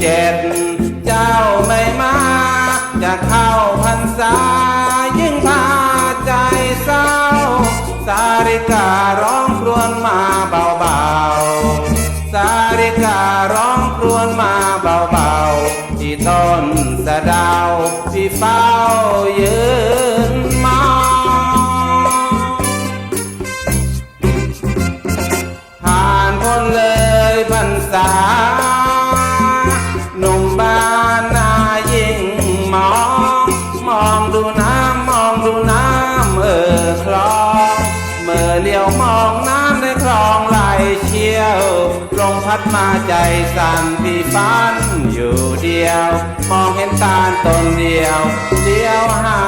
เจ็ดเจ้าไม่มา จะเข้าพรรษา ยิ่งพาใจเศร้า สาริการ้องครวญมาเบาๆ สาริการ้องครวญมาเบาๆ ที่ต้นสะดาวที่เฝ้ายืนมองผ่านคนเลย ดูน้ำมองดูน้ำเออคลองเมื่อเลี้ยวมองน้ำในคลองไหลเชี่ยวลมพัดมาใจสั่นพี่ฟันอยู่เดียว มองเห็นตาลต้นเดียวเดียวหา